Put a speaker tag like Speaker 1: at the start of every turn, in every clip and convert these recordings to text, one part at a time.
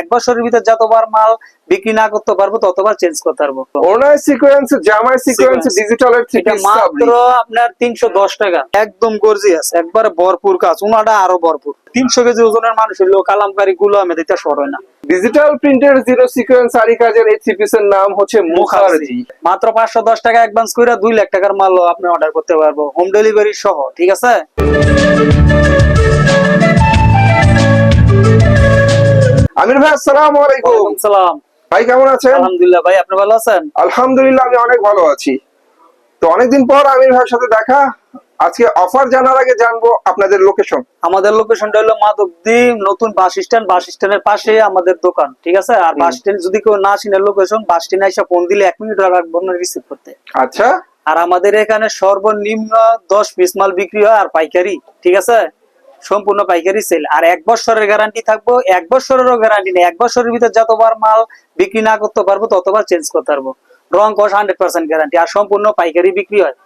Speaker 1: এক বছরের ভিতর যতবার মাল বিক্রি না করতে পারব ততবার চেঞ্জ করতে পারব।
Speaker 2: ওনার সিকোয়েন্স জামাই সিকোয়েন্স। ডিজিটালের থ্রি
Speaker 1: এটা মাত্র আপনার তিনশো দশ টাকা। একদম গর্জিয়াস একবারে ভরপুর কাজ উনাটা আরও ভরপুর। তিনশো কেজি ওজনের মানুষ হলো কালামকারী গুলো আমি দিতে সরয় না।
Speaker 2: ডিজিটাল প্রিন্টের জিরো সিকোয়েন্স আরি কাজের এই থ্রি পিসের নাম হচ্ছে মুখার্জি
Speaker 1: মাত্র পাঁচশো দশ টাকা অ্যাডভান্স করে দুই লাখ টাকার মাল আপনি অর্ডার করতে পারব। হোম ডেলিভারি সহ ঠিক আছে?
Speaker 2: আমির ভাই আসসালামু আলাইকুম।
Speaker 1: সালাম
Speaker 2: ভাই কেমন আছেন?
Speaker 1: আলহামদুলিল্লাহ ভাই আপনি ভালো আছেন?
Speaker 2: আলহামদুলিল্লাহ আমি অনেক ভালো আছি। তো অনেকদিন পর আমির ভাইয়ের সাথে দেখা। আজকে অফার জানার আগে জানব আপনাদের লোকেশন
Speaker 1: আমাদের লোকেশনটা হলো মাধবদী নতুন বাস স্ট্যান্ড বাস স্ট্যান্ডের পাশে আমাদের দোকান ঠিক আছে? আর বাস স্ট্যান্ড যদি কেউ না চিনে লোকেশন বাস স্ট্যান্ড এসে ফোন দিলে এক মিনিট রাখব না রিসিভ করতে।
Speaker 2: আচ্ছা।
Speaker 1: আর আমাদের এখানে সর্বনিম্ন দশ পিস মাল বিক্রি হয় আর পাইকারি ঠিক আছে? সম্পূর্ণ পাইকারি সেল আর এক বছরের গ্যারান্টি থাকব এক বছরেরও গ্যারান্টি নেই। এক বছরের ভিতর যতবার মাল বিক্রি না করতে পারব ততবার চেঞ্জ করতে পারব। রং কস হান্ড্রেড পার্সেন্ট গ্যারান্টি আর সম্পূর্ণ পাইকারি বিক্রি হয়।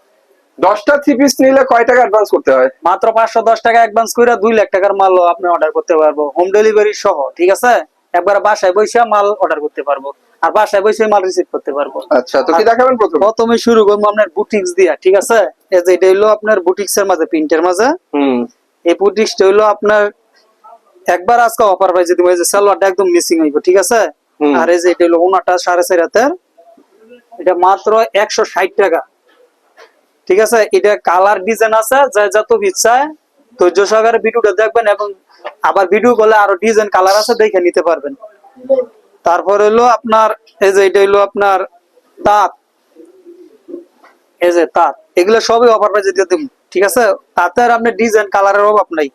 Speaker 2: দশটা থ্রি পিস নিলে কয় টাকা অ্যাডভান্স করতে হয়?
Speaker 1: মাত্র পাঁচশো দশ টাকা অ্যাডভান্স করে দুই লাখ টাকার মাল আপনি অর্ডার করতে পারব। হোম ডেলিভারি সহ ঠিক আছে? একবার বাসায় বসে মাল অর্ডার করতে পারব। আর বাসায় বসে মাল রিসিভ করতে পারব।
Speaker 2: আচ্ছা তো কি দেখাবেন প্রথম?
Speaker 1: প্রথমে শুরু করব আপনার বুটিক্স দিয়া ঠিক আছে? এই যে এটা হলো আপনার বুটিক্স এর মাঝে প্রিন্টের মাঝে।
Speaker 2: হুম।
Speaker 1: এই বুটিক্সটা হলো আপনার একবার আজকে অফার পাইছে তুমি এই যে সালোয়ারটা একদম মিসিং হইব ঠিক আছে? আর এই যে এটা হলো ওনাটা সাড়ে চার হাতের এটা মাত্র একশো ষাট টাকা। ঠিক আছে? এটা কালার ডিজাইন আছে যা যত ইচ্ছায় ধৈর্য সহকারে ভিডিওটা দেখবেন এবং আবার ভিডিও করলে আরও ডিজাইন কালার আছে দেখে নিতে পারবেন। তারপর হলো আপনার এই যে এটা হলো আপনার তাঁত। এই যে তাঁত এগুলো সবই অফার প্রাইজে দিয়ে দেবো ঠিক আছে? তাতে আর আপনার ডিজাইন কালারের অভাব নাই।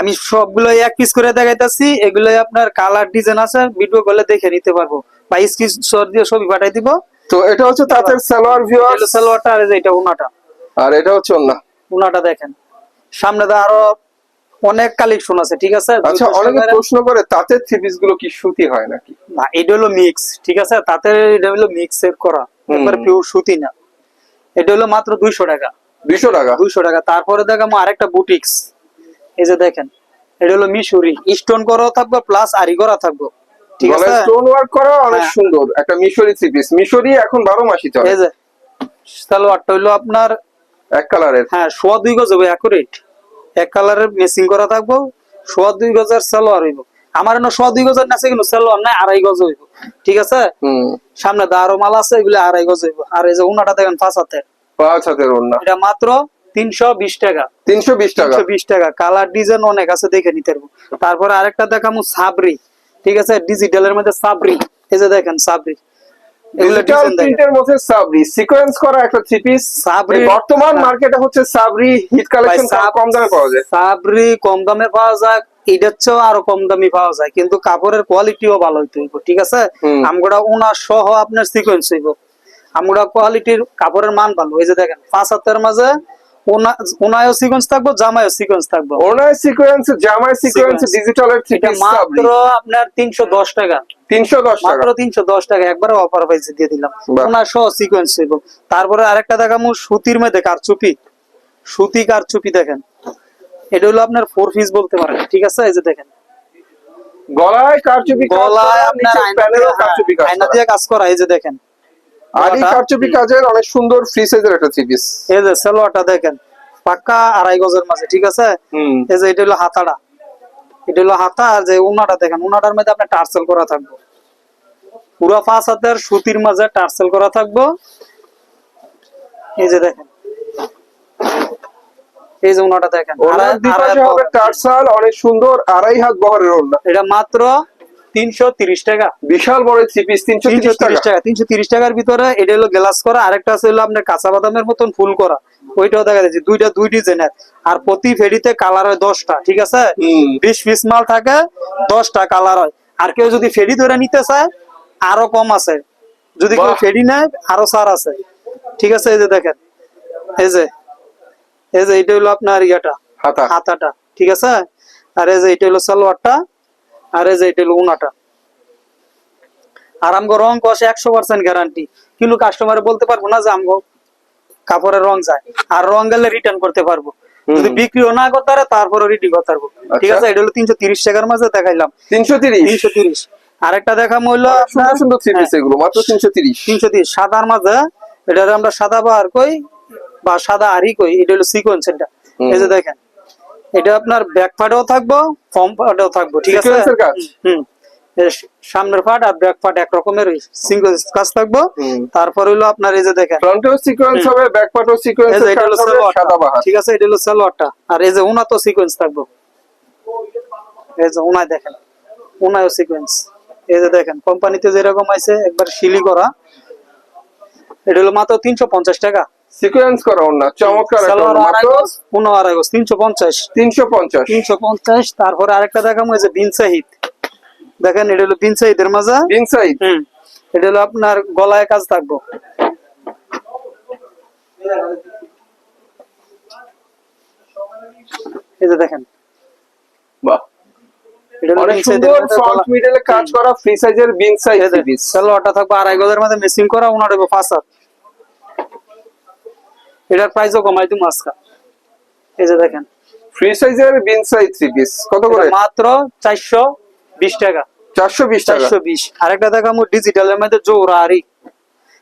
Speaker 1: আমি সবগুলো এক পিস করে দেখাইতেছি এগুলো আপনার কালার ডিজাইন আছে ভিডিও করলে দেখে নিতে পারব। বা স্ক্রিনশট দিয়ে ছবি পাঠাই দিব।
Speaker 2: তো এটা হচ্ছে তাঁতের সালোয়ার ভিউয়ার
Speaker 1: সালোয়ারটা আর এটা উনাটা
Speaker 2: আর এটা হচ্ছে অন্য
Speaker 1: উনাটা দেখেন। সামনে তো আরও অনেক কালেকশন আছে ঠিক আছে?
Speaker 2: আচ্ছা অনেকে প্রশ্ন করে তাঁতের থ্রি পিসগুলো কি সুতি হয় নাকি?
Speaker 1: না এটা হলো মিক্স ঠিক আছে? তাতে এটা হলো মিক্স এর করা। একবার পিওর সুতি না। এটা হলো মাত্র দুইশো টাকা।
Speaker 2: দুইশো টাকা।
Speaker 1: দুইশো টাকা। তারপরে দেখাবো আরেকটা বুটিক্স এই যে দেখেন এটা হলো মিশরি। স্টোন করাও থাকবে প্লাস আরি করা থাকবে। ঠিক আছে?
Speaker 2: স্টোন ওয়ার্ক করা অনেক
Speaker 1: হ্যাঁ।
Speaker 2: সুন্দর। একটা মিশরি থ্রি পিস মিশরি এখন বারো মাসি চলে।
Speaker 1: এই যে সালোয়ারটা হইল আপনার
Speaker 2: এক কালারের
Speaker 1: হ্যাঁ সোয়া দুই গজ হবে অ্যাকুরেট এক কালারের মেসিং করা থাকব সোয়া দুই গজের সালোয়ার হইব। আমার সোয়া দুই গজের নাচে কিন্তু সালোয়ার নাই আড়াই গজ হইব। ঠিক আছে? সামনে দা আরও মাল আছে এগুলো আড়াই গজ হইব। আর এই যে উনাটা দেখেন হাতে
Speaker 2: পাঁচ হাতের ওড়না।
Speaker 1: এটা মাত্র তিনশো বিশ টাকা।
Speaker 2: তিনশো বিশ টাকা।
Speaker 1: বিশ টাকা। কালার ডিজাইন অনেক আছে দেখে নিতে পারব। তারপরে আরেকটা দেখামু সাবরি ঠিক আছে? ডিজিটালের মধ্যে সাবরি এই যে দেখেন সাবরি
Speaker 2: ডিজিটাল প্রিন্টের মধ্যে সাবরি সিকোয়েন্স করা একটা থ্রি পিস
Speaker 1: সাবরি-
Speaker 2: বর্তমান। মার্কেটে হচ্ছে সাবরি হিট কালেকশন কম দামে পাওয়া যায়।
Speaker 1: সাবরি কম দামে পাওয়া যায় এটার চেয়েও আরও কম দামি পাওয়া যায়। কিন্তু কাপড়ের কোয়ালিটিও ভালো হইতে হইব ঠিক আছে। আমরা ওনা সহ আপনার সিকোয়েন্স হইব। আমরা কোয়ালিটির কাপড়ের মান ভালো এই যে দেখেন পাঁচ হাতের মাঝে ওনা- ওনায়ও সিকোয়েন্স থাকব জামায়ও সিকোয়েন্স থাকব।
Speaker 2: ওনার সিকোয়েন্স জামাই সিকোয়েন্স
Speaker 1: এটা মাত্র আপনার তিনশো দশ টাকা। মাত্র তিনশো দশ টাকা একবারে অফার পাইছে দিয়ে দিলাম। ওনার সহ সিকোয়েন্স হইব। তারপরে আরেকটা দেখামু সুতির মধ্যে কারচুপি। সুতি কারচুপি দেখেন। এটা হলো আপনার ফোর পিস বলতে পারেন ঠিক আছে? এই যে দেখেন।
Speaker 2: গলায় কারচুপি
Speaker 1: গলায় আপনার আয়না হ্যাঁ,
Speaker 2: করা।
Speaker 1: দিয়ে কাজ করা এই যে দেখেন।
Speaker 2: আর এই কারচুপি কাজের অনেক সুন্দর ফ্রি সাইজের একটা থ্রি পিস
Speaker 1: এই যে সেলোয়ারটা দেখেন পাক্কা আড়াই গজের মাঝে ঠিক আছে? এই যে এটা হলো হাতাটা। এটা হলো হাতা আর যে উনাটা দেখেন উনাটার মধ্যে আপনার টার্সেল করা থাকব। পুরো পাঁচ হাতের সুতির মাঝে টার্সেল করা থাকব। এই যে দেখেন। এই যে উনাটা দেখেন।
Speaker 2: টার্সাল অনেক সুন্দর আড়াই হাত বহরের ওড়না।
Speaker 1: এটা মাত্র তিনশো তিরিশ টাকা।
Speaker 2: বিশাল বড় থ্রি পিস তিনশো তিরিশ টাকা।
Speaker 1: তিনশো তিরিশ টাকার ভিতরে এটা হলো গ্লাস করা আরেকটা আছে হলো আপনার কাঁচা বাদামের মতন ফুল করা। ওইটাও দেখা যাচ্ছে দুইটা দুই ডিজাইনের আর প্রতি ফেরিতে কালার হয় দশটা ঠিক আছে? বিশ পিস মাল থাকে দশটা কালার হয়। আর কেউ যদি ফেরি ধরে নিতে চায় আরও কম আছে। যদি কেউ। ফেরি নেয় আরও সার আছে। ঠিক আছে এই যে দেখেন। এই যে এই যে এটা হলো আপনার ইয়েটা
Speaker 2: হাতা।
Speaker 1: হাতাটা ঠিক আছে? আর এই যে এটা হলো সালোয়ারটা আর এই যে এটা হলো উনাটা। আর আমগো রং কষে একশো পার্সেন্ট গ্যারান্টি কিন্তু কাস্টমার বলতে পারব না যে আমগো কাপড়ের রং যায়। আর রং গেলে রিটার্ন করতে পারব। যদি বিক্রিও না করতে পারে তারপরে রেডি করতে পারব ঠিক
Speaker 2: আচ্ছা।
Speaker 1: আছে এটা হলো তিনশো তিরিশ টাকার মাঝে দেখাইলাম।
Speaker 2: তিনশো তিরিশ?
Speaker 1: তিনশো তিরিশ। আরেকটা দেখা হইল
Speaker 2: সুন্দর সুন্দর থ্রি পিস এগুলো মাত্র তিনশো তিরিশ।
Speaker 1: তিনশো তিরিশ। সাদার মাঝে এটা আমরা সাদা বার কই বা সাদা আরি কই এটা হলো সিকোয়েন্স এটা এই যে দেখেন এটা আপনার ব্যাক পার্টেও থাকব ফ্রন্ট পার্টেও থাকব ঠিক আছে?
Speaker 2: কাজ?
Speaker 1: হুম সামনের পার্ট আর ব্যাক পার্ট এক রকমের সিঙ্গেল কাজ থাকব। তারপর হইল আপনার এই যে দেখেন।
Speaker 2: ফ্রন্টেও সিকোয়েন্স হবে ব্যাক পার্টেও সিকোয়েন্স
Speaker 1: এটা হলো
Speaker 2: সাদা
Speaker 1: ঠিক আছে এটা হলো সালোয়ারটা আর এই যে উনা তো সিকোয়েন্স থাকব। এই যে উনায় দেখেন উনায়ও সিকোয়েন্স এই যে দেখেন কোম্পানিতে যেরকম আছে একবার শিলি করা। এটা হলো মাত্র তিনশো পঞ্চাশ টাকা।
Speaker 2: সিকোয়েন্স করা না চমৎকার
Speaker 1: গজ তিনশো পঞ্চাশ।
Speaker 2: তিনশো পঞ্চাশ।
Speaker 1: তিনশো পঞ্চাশ তারপরে আরেকটা দেখাম যে বিন সাহিদ দেখেন এটা হলো বিন সাহিদের মাজা।
Speaker 2: ইনসাইড
Speaker 1: হুম এটা হলো আপনার গলায় কাজ থাকব। এই যে দেখেন।
Speaker 2: বাহ। অনেক সুন্দর ফ্রন্ট মিডলে কাজ করা ফ্রি সাইজের বিন সাইজ
Speaker 1: সালোয়ারটা থাকবে আড়াই গজের মধ্যে মেসিং করা ওনার হবে হাত এটার প্রাইসও কমাই দিম আজকা এই যে দেখেন।
Speaker 2: ফ্রি সাইজের বিন সাইজ থ্রি পিস কত করে?
Speaker 1: মাত্র চারশো বিশ টাকা।
Speaker 2: চারশো বিশ টাকা?
Speaker 1: চারশো বিশ। আরেকটা দেখাবো ডিজিটালের মধ্যে জোড়া আরি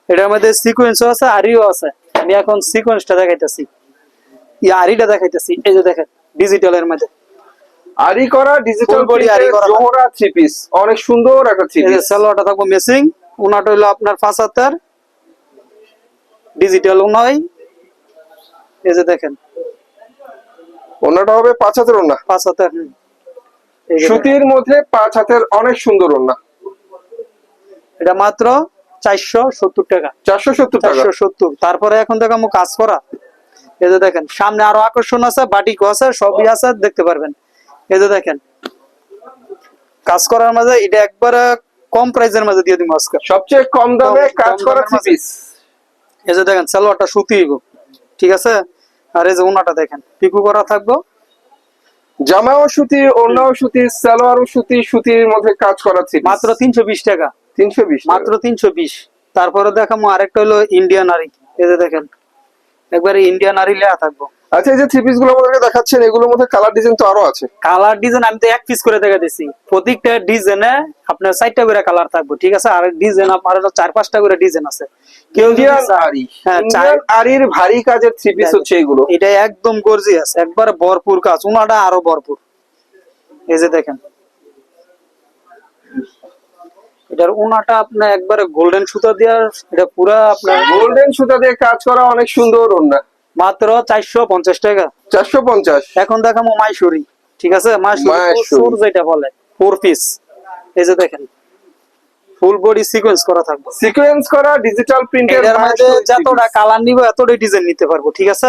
Speaker 1: এটার মধ্যে সিকোয়েন্সও আছে আরিও আছে। আমি এখন সিকোয়েন্সটা দেখাইতেছি। ই আরিটা দেখাইতেছি। এই যে দেখেন ডিজিটালের মধ্যে।
Speaker 2: আরি করা ডিজিটাল
Speaker 1: Full body আরি করা।
Speaker 2: জোহরা থ্রি পিস অনেক সুন্দর একটা থ্রি
Speaker 1: এই যে
Speaker 2: পিস
Speaker 1: সালোয়ারটা থাকব মেসিং ওনাটা হইল আপনার পাঁচ হাতার ডিজিটাল নয়। এই যে দেখেন।
Speaker 2: ওনাটা হবে পাঁচ হাতের ওনা
Speaker 1: পাঁচ হাতার।
Speaker 2: সুতির মধ্যে পাঁচ হাতের অনেক সুন্দর ওনা
Speaker 1: এটা মাত্র চারশো সত্তর টাকা।
Speaker 2: চারশো সত্তর
Speaker 1: চারশো সত্তর। তারপরে এখন দেখাবো কাজ করা। এই যে দেখেন সামনে আরও আকর্ষণ আছে বাটিকও আছে সবই আছে দেখতে পারবেন। এই যে দেখেন কাজ করার মাঝে এটা একবার কম প্রাইসের মাঝে দিয়ে দিব আজকে।
Speaker 2: সবচেয়ে কম দামে কাজ
Speaker 1: কম
Speaker 2: করা
Speaker 1: দামের
Speaker 2: থ্রি
Speaker 1: মাঝে।
Speaker 2: পিস
Speaker 1: এই যে দেখেন সালোয়ারটা সুতি হইব। ঠিক আছে? আর এই যে উনাটা দেখেন পিকু করা থাকব?
Speaker 2: জামাও সুতি ওড়নাও সুতি সালোয়ারও সুতি সুতির মধ্যে কাজ করা থ্রি
Speaker 1: মাত্র তিনশো বিশ টাকা।
Speaker 2: তিনশো বিশ
Speaker 1: মাত্র তিনশো বিশ। তারপরে দেখাবো আরেকটা হলো ইন্ডিয়ান আরি এই যে দেখেন একবারে ইন্ডিয়ান আরি লেয়া থাকব।
Speaker 2: আচ্ছা এই যে থ্রি পিসগুলো আমাদেরকে দেখাচ্ছেন এগুলোর মধ্যে কালার ডিজাইন তো আরও আছে।
Speaker 1: কালার ডিজাইন আমি তো এক পিস করে দেখা দিছি। প্রত্যেকটা ডিজাইনে আপনার চারটা করে কালার থাকবে ঠিক আছে? আর ডিজাইন আপনার চার পাঁচটা করে ডিজাইন আছে।
Speaker 2: ইন্ডিয়ান আরি
Speaker 1: হ্যাঁ,
Speaker 2: আরির ভারী কাজের থ্রি পিস হচ্ছে এগুলো।
Speaker 1: এটা একদম গর্জিয়াস একবার ভরপুর কাজ উনাটা আরও ভরপুর। এই যে দেখেন। এটার উনাটা আপনার একবারে গোল্ডেন সুতা দিয়া এটা পুরা আপনার
Speaker 2: গোল্ডেন সুতা দিয়ে কাজ করা অনেক সুন্দর ওড়না।
Speaker 1: মাত্র চারশো পঞ্চাশ টাকা।
Speaker 2: চারশো পঞ্চাশ।
Speaker 1: এখন দেখাবো মাইসুরি ঠিক আছে? মাইসুরি
Speaker 2: মাইসুরি।
Speaker 1: সুর যেটা বলে ফোর পিস এই যে দেখেন। ফুল বডি সিকোয়েন্স করা থাকবে।
Speaker 2: সিকোয়েন্স করা ডিজিটাল প্রিন্টের
Speaker 1: মধ্যে যতটা কালার নিব এতটাই ডিজাইন নিতে পারব ঠিক আছে?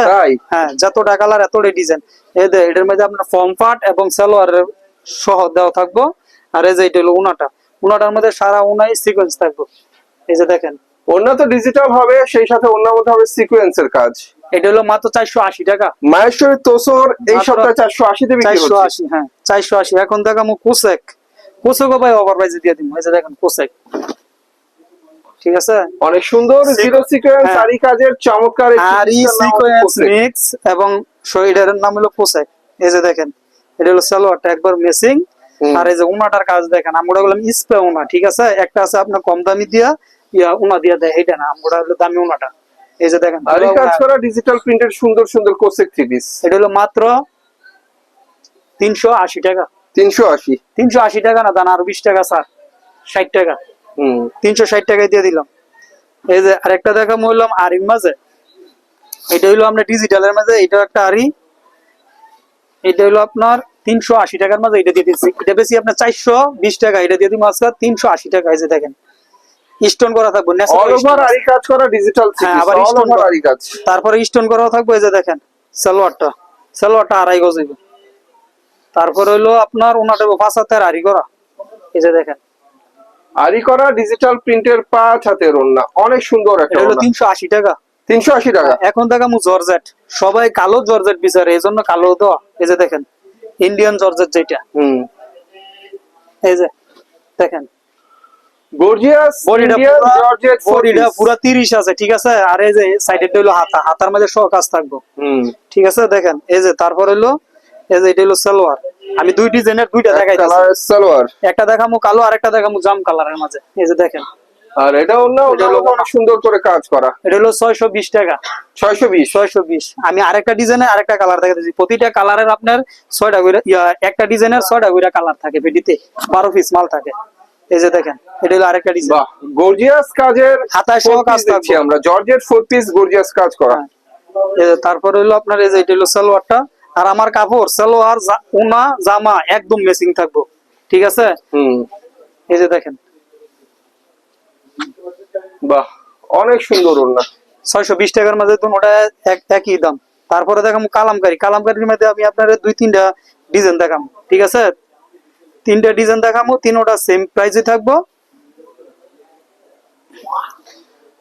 Speaker 1: হ্যাঁ যতটা কালার এতটাই ডিজাইন এই যে এটার মধ্যে আপনার ফর্ম পার্ট এবং সালোয়ারের সহ দেওয়া থাকব। আর এই যে এটা হলো উনাটা। উনাটার মধ্যে সারা উনাই সিকোয়েন্স থাকব। এই যে দেখেন।
Speaker 2: অন্য তো ডিজিটাল হবে সেই সাথে অন্য মধ্যে হবে সিকোয়েন্সের কাজ।
Speaker 1: এটা হলো মাত্র চারশো আশি টাকা।
Speaker 2: মায়েশ্বরী তোসর এই সপ্তাহে চারশো আশিতে বিক্রি
Speaker 1: চারশো আশি হ্যাঁ চারশো আশি। এখন দেখামো কোসেক। ভাই ওভার দিয়ে এই যে দেখেন ঠিক আছে?
Speaker 2: অনেক সুন্দর জিরো সিকোয়েন্স। আরি কাজের চমৎকার
Speaker 1: আর সিকোয়েন্স মিক্স এবং শরীরের নাম হলো পোশাক এই যে দেখেন এটা হলো সালোয়ারটা একবার মেসিং আর এই যে উনাটার কাজ দেখেন আমরা বললাম ইস্পে উনা ঠিক আছে? একটা আছে আপনার কম দামি দিয়া ইয়া উনা দিয়া দেয় এটা না আমরা হলো দামি উনাটা। এই যে দেখেন
Speaker 2: আরি কাজ করা ডিজিটাল প্রিন্টের সুন্দর সুন্দর কোসেক থ্রি পিস
Speaker 1: এটা হলো মাত্র তিনশো আশি টাকা।
Speaker 2: তিনশো আশি।
Speaker 1: তিনশো আশি টাকা না দান আরও বিশ টাকা স্যার ষাট টাকা।
Speaker 2: হম।
Speaker 1: তিনশো ষাট টাকায় দিয়ে দিলাম। এই যে আরেকটা দেখা আরির মাঝে। এটা হইল আমরা ডিজিটালের মাঝে এটা একটা আরি এটা হইল আপনার তিনশো আশি টাকার মাঝে এটা দিয়ে দিচ্ছি। এটা বেশি আপনার চারশো বিশ টাকা এটা দিয়ে দিব আজকে তিনশো আশি টাকা এই যে দেখেন। স্টোন করা থাকব
Speaker 2: কাজ করা ডিজিটাল
Speaker 1: হ্যাঁ, আবার
Speaker 2: ওভার
Speaker 1: করা। তারপরে স্টোন করাও থাকবে এই যে দেখেন সালোয়ারটা। সালোয়ারটা আড়াই গজ হইব। তারপর হইল আপনার ওনাটা পাঁচ হাতের আড়ি করা। এই যে দেখেন।
Speaker 2: আরি করা ডিজিটাল প্রিন্টের পাঁচ হাতের ওড়না। অনেক সুন্দর একটা
Speaker 1: হলো তিনশো আশি টাকা।
Speaker 2: তিনশো আশি টাকা।
Speaker 1: এখন দেখা মু জর্জেট। সবাই কালো জর্জেট বিচারে এই জন্য কালো দেওয়া। এই যে দেখেন ইন্ডিয়ান জর্জেট যেটা।
Speaker 2: হুম।
Speaker 1: এই যে দেখেন।
Speaker 2: গর্জিয়াস জর্জেট
Speaker 1: বডিটা পুরা আছে ঠিক আছে? আর এই যে সাইডেরটা হলো হাতা। হাতার মধ্যে সহ কাজ থাকব।
Speaker 2: হুম।
Speaker 1: ঠিক আছে? দেখেন এই যে তারপর হলো এই যে এটা হলো সালোয়ার। আমি দুই ডিজাইনের দুইটা
Speaker 2: কালার সালোয়ার।
Speaker 1: একটা দেখামু কালো আর একটা দেখামু জাম কালারের মাঝে। এই যে দেখেন।
Speaker 2: আর এটা অনেক সুন্দর করে কাজ করা।
Speaker 1: এটা হলো ছয়শো বিশ টাকা।
Speaker 2: ছয়শো বিশ।
Speaker 1: ছয়শো বিশ। আমি আরেকটা ডিজাইনের আরেকটা কালার প্রতিটা কালারের আপনার ছয়টা করে একটা ডিজাইনের ছয়টা করে কালার থাকে পেটিতে বারো পিস মাল থাকে। এই যে দেখেন এটা হলো আরেকটা ডিজাইন
Speaker 2: গর্জিয়াস কাজের
Speaker 1: হাতায় সহ কাজ
Speaker 2: আমরা। জর্জেট ফোর পিস গর্জিয়াস কাজ করা।
Speaker 1: হ্যাঁ। তারপর হলো আপনার এই যে এটা হলো সালোয়ারটা। আর আমার কাপড় সালোয়ার উনা জামা একদম মেসিং থাকব। ঠিক আছে? এই যে দেখেন।
Speaker 2: বাহ অনেক সুন্দর ওড়না।
Speaker 1: ছয়শো বিশ টাকার মাঝে তো ওটা একই দাম। তারপরে দেখাম কালামকারি। কালামকারির মধ্যে আমি আপনার দুই তিনটা ডিজাইন দেখাম ঠিক আছে? তিনটা ডিজাইন দেখামো তিনোটা সেম প্রাইসে থাকব।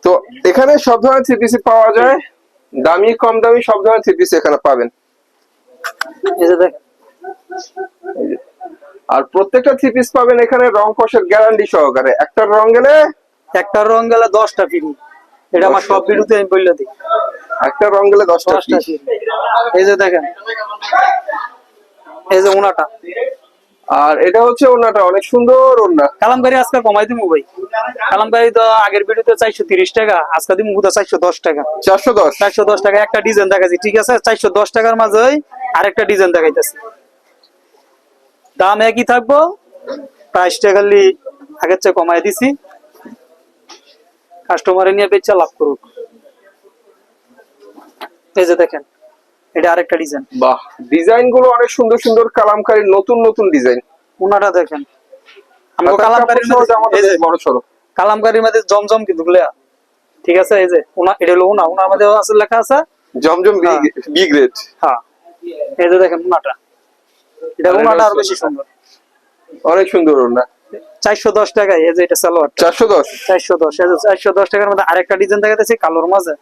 Speaker 2: তো এখানে সব ধরনের থ্রি পাওয়া যায়। দামি কম দামি সব ধরনের থ্রি এখানে পাবেন
Speaker 1: এই যে দেখেন
Speaker 2: এই যে। আর প্রত্যেকটা থ্রি পিস পাবেন এখানে রং ফসের গ্যারান্টি সহকারে। একটা রং গেলে
Speaker 1: একটা রং গেলে দশটা ফ্রি এটা আমার সব ভিডিওতে আমি বললে দিই।
Speaker 2: একটা রং গেলে দশটা
Speaker 1: ফ্রি এই যে দেখেন। এই যে ওনাটা
Speaker 2: আর এটা হচ্ছে ওড়নাটা অনেক সুন্দর ওড়না।
Speaker 1: কালামকারি আজকে কমাই দিমু ভাই। কালামকারি তো আগের ভিডিওতে চারশো তিরিশ টাকা আজকে দিমু বোধ চারশো দশ টাকা।
Speaker 2: চারশো দশ?
Speaker 1: চারশো দশ টাকা একটা ডিজাইন দেখাচ্ছি ঠিক আছে? চারশো দশ টাকার মাঝে আরেকটা ডিজাইন দেখাইতেছি। দাম একই থাকব প্রাইসটা খালি আগের চেয়ে কমাই দিছি। কাস্টমারে নিয়ে বেচা লাভ করুক। এই যে দেখেন এটা আরেকটা ডিজাইন
Speaker 2: বাহ ডিজাইনগুলো অনেক সুন্দর সুন্দর কালামকারী নতুন নতুন ডিজাইন
Speaker 1: উনাটা দেখেন। আমরা কালামকারির মধ্যে-
Speaker 2: বড় সড়ো।
Speaker 1: কালামকারির মধ্যে জমজম কিন্তু গুলা ঠিক আছে এই যে উনা এটা হলো উনা উনার মধ্যে আছে লেখা আছে
Speaker 2: জমজম
Speaker 1: হ্যাঁ।
Speaker 2: বি গ্রেড
Speaker 1: হ্যাঁ। এই যে দেখেন উনাটা এটা উনাটা
Speaker 2: আরও
Speaker 1: বেশি সুন্দর।
Speaker 2: অনেক সুন্দর ওড়না
Speaker 1: চারশো দশ টাকায় এই যে এটা সালোয়ার
Speaker 2: চারশো দশ।
Speaker 1: চারশো দশ চারশো দশ টাকার মধ্যে আরেকটা ডিজাইন দেখাতেছি কালোর মাঝে।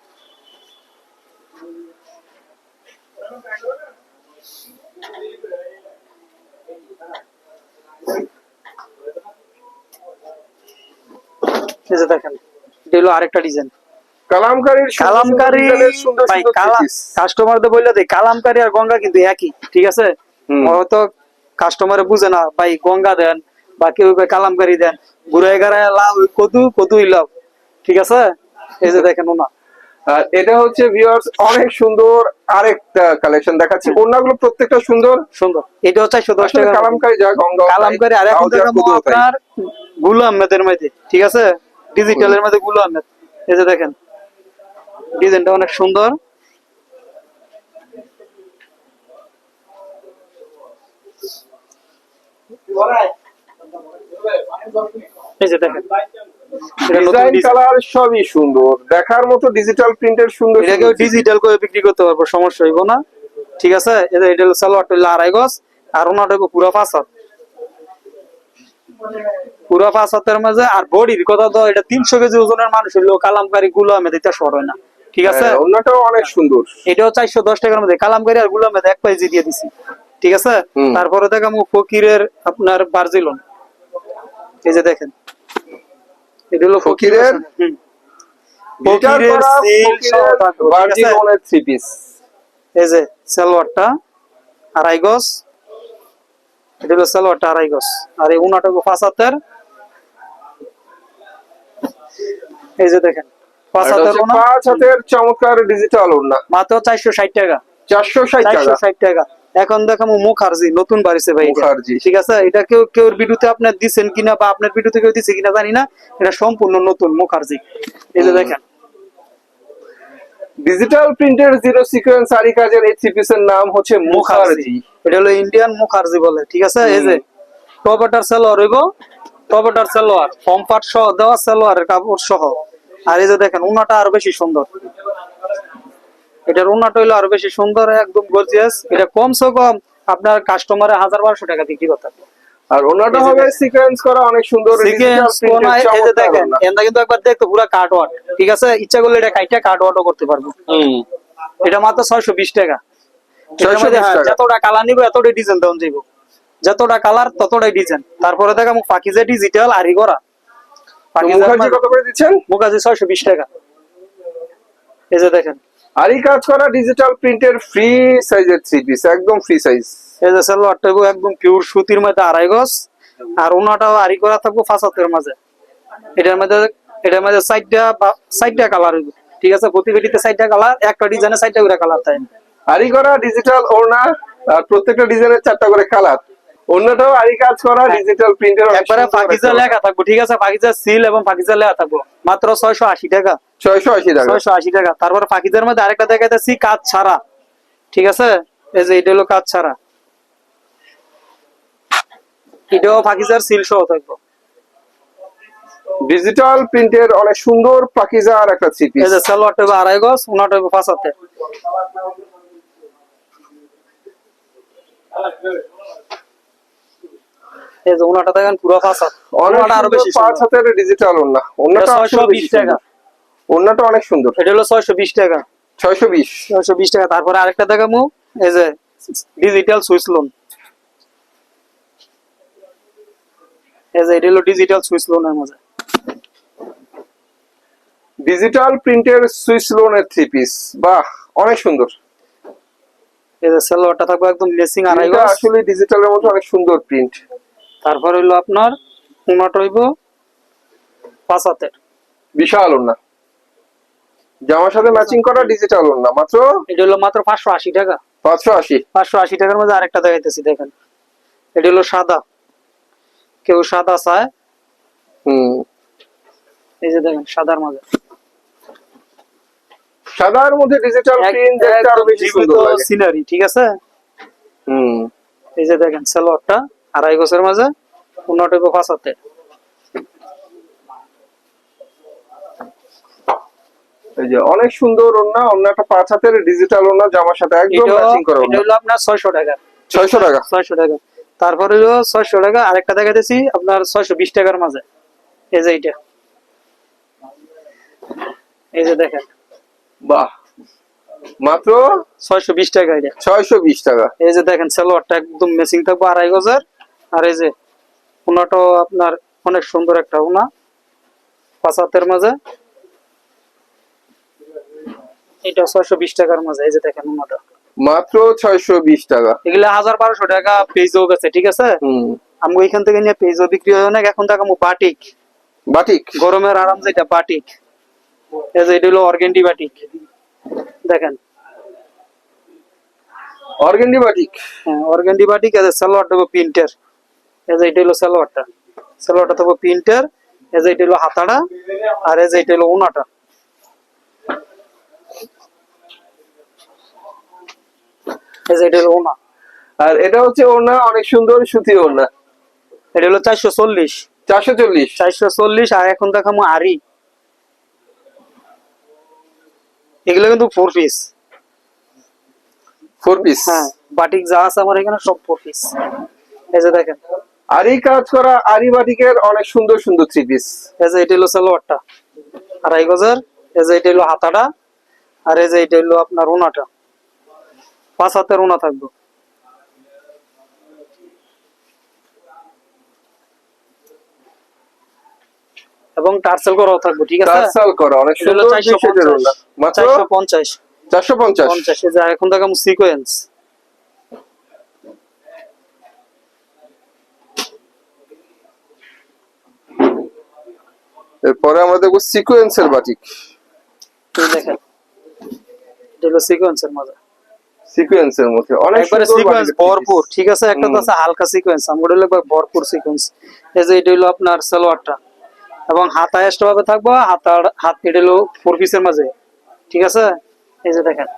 Speaker 1: এই দেখেন এটা হলো আরেকটা ডিজাইন
Speaker 2: কালামকারীর সুন্দর সুন্দর
Speaker 1: কালামকারি
Speaker 2: ডিজাইনের সুন্দর
Speaker 1: ভাই কালাম কাস্টমারদের বললে দেয় কালামকারি আর গঙ্গা কিন্তু একই ঠিক আছে?
Speaker 2: হুম।
Speaker 1: হয়তো কাস্টমারে বুঝে না ভাই গঙ্গা দেন বা কেউ কালামকারি দেন ঘুরাই গাড়ায় লাভ কদু কদুই লাভ ঠিক আছে? এই যে দেখেন ওনা।
Speaker 2: আর এটা হচ্ছে ভিউয়ার্স অনেক সুন্দর আরেকটা কালেকশন দেখাচ্ছি। ওড়নাগুলো প্রত্যেকটা সুন্দর?
Speaker 1: সুন্দর। এটা
Speaker 2: হচ্ছে
Speaker 1: টাকা
Speaker 2: কালামকারী যা গঙ্গা
Speaker 1: কালামকারি আর এখন আপনারগুলো আহমেদের মধ্যে ঠিক আছে? ডিজিটালের মধ্যে গুলো আহমেদ। এই যে দেখেন ডিজাইনটা অনেক সুন্দর। এই যে দেখেন।
Speaker 2: ডিজাইন কালার সবই সুন্দর। দেখার মতো ডিজিটাল প্রিন্টের সুন্দর সুন্দর।
Speaker 1: ডিজিটাল করে বিক্রি করতে পারব সমস্যা হইব না। ঠিক আছে? এটা এটা সালোয়ারটা হলো আড়াই গজ আর ওনাটা পুরো পাঁচ হাত। পুরো পাঁচ হাতের মাঝে আর বডির কথা তো এটা তিনশো কেজি ওজনের মানুষ হইল কালামকারি গুলো আমি দিতে সর হয় না। ঠিক আছে?
Speaker 2: হ্যাঁ, ওড়নাটাও অনেক সুন্দর।
Speaker 1: এটাও চারশো দশ টাকার মধ্যে। কালামকারি আরগুলো আমি এক পাইজি দিয়ে দিছি। ঠিক আছে। তারপরে দেখাবো ফকিরের আপনার বার্জিলন। এই যে দেখেন। এটা হলো
Speaker 2: ফকিরের?
Speaker 1: ফকিরের
Speaker 2: থ্রি পিস
Speaker 1: এই যে সালোয়ারটা আড়াই গজ। এটা হলো সালোয়ারটা আড়াই গজ। আর এই উনাটা পাঁচ হাতের। এই যে দেখেন পাঁচ হাতের
Speaker 2: পাঁচ হাতের চমৎকার ডিজিটাল
Speaker 1: মাত্র চারশো ষাট টাকা।
Speaker 2: চারশো ষাট
Speaker 1: চারশো
Speaker 2: টাকা
Speaker 1: ষাট টাকা। এখন দেখাবো মুখার্জি নতুন বাড়িছে ভাই
Speaker 2: মুখার্জি।
Speaker 1: ঠিক আছে? এটা কেউ কেউ ভিডিওতে আপনার দিচ্ছেন কিনা বা আপনার ভিডিওতে কেউ দিচ্ছে কিনা জানি না। এটা সম্পূর্ণ নতুন মুখার্জি এই যে দেখেন।
Speaker 2: ডিজিটাল প্রিন্টের জিরো সিকোয়েন্স আরি কাজের এই থ্রি পিসের নাম হচ্ছে মুখার্জি
Speaker 1: এটা হলো ইন্ডিয়ান মুখার্জি বলে ঠিক আছে? এই যে টপেটার সালোয়ার হইব টপেটার সালোয়ার কমফার্ট সহ দেওয়া সালোয়ারের কাপড় সহ। আর এই যে দেখেন উনাটা আরও বেশি সুন্দর। এটার উনাটা হইল আরও বেশি সুন্দর একদম গর্জিয়াস এটা কমসে কম আপনার কাস্টমারে হাজার বারোশো টাকা বিক্রি করতে
Speaker 2: আর ওনাটা হবে। সিকোয়েন্স করা অনেক সুন্দর
Speaker 1: Sequence কোনা, এই যে দেখেন এন্দা কিন্তু একবার দেখতো পুরো কাট ওয়াট ঠিক আছে? ইচ্ছা করলে এটা কাইটা কাট ওয়াটও করতে পারব। এটা মাত্র টাকা।
Speaker 2: 620
Speaker 1: হ্যাঁ,
Speaker 2: টাকা।
Speaker 1: যতটা কালার নিবে ডিজাইন যাইব। যতটা কালার ততটাই ডিজাইন তারপরে দেখা মুখ যে ডিজিটাল আরি করা।
Speaker 2: কত দিচ্ছেন?
Speaker 1: মুখার্জি ছয়শো বিশ টাকা। এই যে দেখেন
Speaker 2: আর এই কাজ করা ডিজিটাল প্রিন্টের ফ্রি সাইজের থ্রি পিস একদম ফ্রি সাইজ
Speaker 1: এই যে সালোয়ারটা একদম পিওর সুতির মধ্যে আড়াই গজ আর ওনাটাও আড়ি করা থাকব হাতের মাঝে। এটার মধ্যে এটার মধ্যে সাইডটা সাইডটা কালার হইব। ঠিক আছে প্রতি পেটিতে সাইডটা কালার একটা ডিজাইনে সাইডটা করে কালার থাকে
Speaker 2: আরি করা ডিজিটাল ওড়না আর প্রত্যেকটা ডিজাইনের চারটা করে কালার অন্যটাও আরি কাজ করা ডিজিটাল প্রিন্টের
Speaker 1: একবারে পাকিজা লেখা থাকব ঠিক আছে? পাকিজা সিল এবং পাকিজা লেখা থাকব। মাত্র ছয়শো আশি টাকা।
Speaker 2: ছয়শো আশি টাকা।
Speaker 1: ছয়শো আশি টাকা। তারপর পাকিজার মধ্যে আরেকটা দেখাইতেছি কাজ ছাড়া। ঠিক আছে? এই যে এটা হলো কাজ ছাড়া। এটাও পাকিজার সিল সহ থাকব।
Speaker 2: ডিজিটাল প্রিন্টের অনেক সুন্দর পাকিজা আর একটা থ্রি
Speaker 1: এই
Speaker 2: পিস
Speaker 1: যে সালোয়ারটা হইবো আড়াই গজ ওনাটা হইবো পাঁচ হাতে। এই যে ওনাটা দেখেন পুরো ওনাটা
Speaker 2: আরও
Speaker 1: বেশি
Speaker 2: পাঁচ হাতের ডিজিটাল
Speaker 1: 620 টাকা।
Speaker 2: অনেক সুন্দর।
Speaker 1: এটা হলো টাকা।
Speaker 2: ছয়শো বিশ।
Speaker 1: ছয়শো বিশ টাকা। তারপরে আরেকটা এই যে ডিজিটাল সুইচ লোন এই যে এটা হলো ডিজিটাল সুইচ লোনের মধ্যে।
Speaker 2: ডিজিটাল প্রিন্টের সুইচ লোনের থ্রি পিস বাহ অনেক সুন্দর।
Speaker 1: এই যে সালোয়ারটা থাকবে একদম লেসিং আড়াই
Speaker 2: আসলে ডিজিটালের মধ্যে অনেক সুন্দর প্রিন্ট
Speaker 1: তারপর হইল আপনার উনাটা হইব পাঁচ হাতের।
Speaker 2: বিশাল ওড়না জামার সাথে ম্যাচিং করা ডিজিটাল ওড়না মাত্র?
Speaker 1: এটা হলো মাত্র পাঁচশো আশি টাকা।
Speaker 2: পাঁচশো আশি?
Speaker 1: পাঁচশো আশি টাকার মধ্যে আরেকটা দেখাইতেছি দেখেন। এটা হলো সাদা। কেউ সাদা চায়।
Speaker 2: হম।
Speaker 1: এই যে দেখেন সাদার মাঝে।
Speaker 2: সাদার মধ্যে ডিজিটাল প্রিন্ট দেখতে আরও বেশি সুন্দর লাগে।
Speaker 1: সিনারি ঠিক আছে?
Speaker 2: হুম।
Speaker 1: এই যে দেখেন সালোয়ারটা। আড়াই গোছের মাঝে পাঁচ হাতে।
Speaker 2: এই যে অনেক সুন্দর অন্য একটা পাঁচ হাতের ডিজিটাল ওড়না জামার সাথে একদম
Speaker 1: এটা
Speaker 2: ম্যাচিং করা
Speaker 1: এটা হলো আপনার ছয়শো টাকা।
Speaker 2: ছয়শো টাকা?
Speaker 1: ছয়শো টাকা। তারপরে হলো ছয়শো টাকা আরেকটা দেখাইতেছি আপনার ছয়শো বিশ টাকার মাঝে। এই যে এইটা। এই যে দেখেন।
Speaker 2: বাহ। মাত্র
Speaker 1: ছয়শো বিশ টাকা এটা।
Speaker 2: ছয়শো বিশ টাকা।
Speaker 1: এই যে দেখেন সালোয়ারটা একদম মেসিং থাকব আড়াই গজের। আর এই যে উনাটাও আপনার অনেক সুন্দর একটা উনা পাঁচ হাতের মাঝে। এটা ছয়শো বিশ টাকার মাঝে এই যে দেখেন উনাটা।
Speaker 2: মাত্র ছয়শো বিশ টাকা।
Speaker 1: এগুলো হাজার বারোশো টাকা পেজও গেছে ঠিক আছে? আমি ওইখান থেকে নিয়ে পেজও বিক্রি হয় অনেক এখন দেখাবো বাটিক।
Speaker 2: বাটিক?
Speaker 1: গরমের আরাম যেটা বাটিক। এই যে এটা হলো অর্গেন্ডি বাটিক। দেখেন।
Speaker 2: Organdy batik?
Speaker 1: হ্যাঁ অর্গেন্ডি বাটিক যে সালোয়ারটা হলো প্রিন্টার। যে এটা হলো সালোয়ারটা। সালোয়ারটা থাকব প্রিন্টার যে এটা হলো হাতাটা আর যে এটা হলো উনাটা যে এটা হলো উনা
Speaker 2: আর এটা হচ্ছে ওড়না অনেক সুন্দর সুতি ওড়না
Speaker 1: এটা হলো চারশো চল্লিশ।
Speaker 2: চারশো চল্লিশ।
Speaker 1: চারশো চল্লিশ আর এখন দেখামো আরি। এগুলো কিন্তু ফোর পিস
Speaker 2: ফোর পিস
Speaker 1: হ্যাঁ বাটিক যা আছে আমার এখানে সব ফোর পিস এই যে দেখেন।
Speaker 2: আর এই কাজ করা আরি বাটিকের অনেক সুন্দর সুন্দর থ্রি পিস
Speaker 1: এই যে এটা হলো সালোয়ারটা। আড়াই গজের এই যে এটা হলো হাতাটা আর এই যে এটা হলো আপনার ওনাটা। পাঁচ হাতের ওনা থাকবে। এবং টার্সেল করাও থাকবে ঠিক আছে?
Speaker 2: টার্সাল করা অনেক সুন্দর
Speaker 1: চারশো
Speaker 2: দুই শেডের ওড়না মাত্র?
Speaker 1: চারশো পঞ্চাশ।
Speaker 2: চারশো পঞ্চাশ।
Speaker 1: পঞ্চাশ এই যে এখন দেখাম সিকোয়েন্স
Speaker 2: এরপরে আমরা দেখব সিকোয়েন্সের বাটিক।
Speaker 1: দেখেন সিকোয়েন্সের মজা।
Speaker 2: সিকোয়েন্সের মধ্যে অনেক
Speaker 1: একবারে সিকোয়েন্স ভরপুর।
Speaker 2: piece।
Speaker 1: ঠিক আছে একটা তো আছে হালকা সিকোয়েন্স আমগুলো একবার ভরপুর সিকোয়েন্স এই যে এটা হলো আপনার সালোয়ারটা। এবং হাতা এক্সট্রা ভাবে থাকব হাতার হাত এটা হলো ফোর পিসের মাঝে। ঠিক আছে? এই যে দেখেন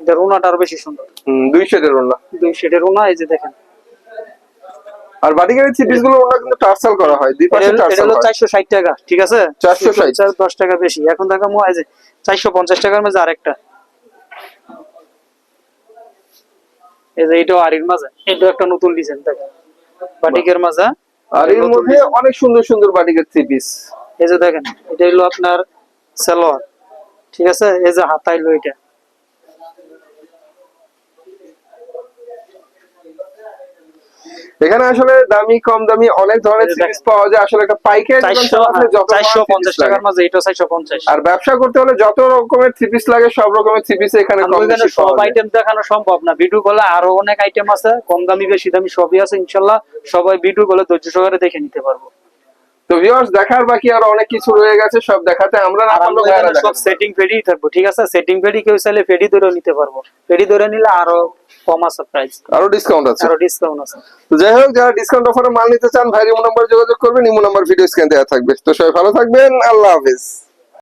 Speaker 1: এটা রুনাটা আরও বেশি সুন্দর।
Speaker 2: হুম, দুই শেডের ওড়না
Speaker 1: দুই শেডের রুনা এই যে দেখেন।
Speaker 2: আর বাটিকের থ্রি গুলো কিন্তু টার্সাল করা হয়। দুই পাশে
Speaker 1: হলো-
Speaker 2: টার্সাল
Speaker 1: হলো
Speaker 2: হয়।
Speaker 1: চারশো ষাট টাকা ঠিক আছে?
Speaker 2: 460
Speaker 1: চার- দশ টাকা বেশি। এখন মো এই যে চারশো পঞ্চাশ টাকার মাঝে আরেকটা। এই যে এটাও আরির মাঝে। এটাও একটা নতুন ডিজাইন দেখেন বাটিকের মাঝে।
Speaker 2: আর এর মধ্যে অনেক সুন্দর সুন্দর বাটিকের থ্রি পিস
Speaker 1: এই যে দেখেন এটা হলো আপনার সালোয়ার ঠিক আছে? এই যে হাতা হইল এটা।
Speaker 2: এখানে আসলে দামি কম দামি অনেক ধরনের সিরিজ পাওয়া যায়। আসলে একটা পাইকারি
Speaker 1: চারশো
Speaker 2: যত
Speaker 1: চারশো
Speaker 2: ধরনের
Speaker 1: পঞ্চাশ
Speaker 2: series লাগে।
Speaker 1: টাকার মাঝে এটা চারশো পঞ্চাশ।
Speaker 2: আর ব্যবসা করতে হলে যত রকমের থ্রি পিস লাগে সব রকমের থ্রি পিস এখানে কম দামে
Speaker 1: সব আইটেম দেখানো সম্ভব না। ভিডিও কলে আরও অনেক আইটেম আছে। কম দামি বেশি দামি সবই আছে ইনশাল্লাহ। সবাই ভিডিও কলে ধৈর্য সহকারে দেখে নিতে পারব।
Speaker 2: তো ভিউয়ার্স দেখার বাকি আর অনেক কিছু রয়ে গেছে সব দেখাতে আমরা
Speaker 1: সব সেটিং ফেডি থাকব ঠিক আছে? সেটিং ফেডি কেউ চাইলে ফেডি ধরে নিতে পারব। ফেডি ধরে নিলে আরও কম আছে প্রাইস
Speaker 2: আরও ডিসকাউন্ট আছে।
Speaker 1: আরও ডিসকাউন্ট আছে।
Speaker 2: তো যাই হোক যারা ডিসকাউন্ট অফারে মাল নিতে চান ভাই নাম্বার যোগাযোগ করবেন ইমো নাম্বার ভিডিও স্ক্যান দেওয়া থাকবে। তো সবাই ভালো থাকবেন আল্লাহ হাফেজ।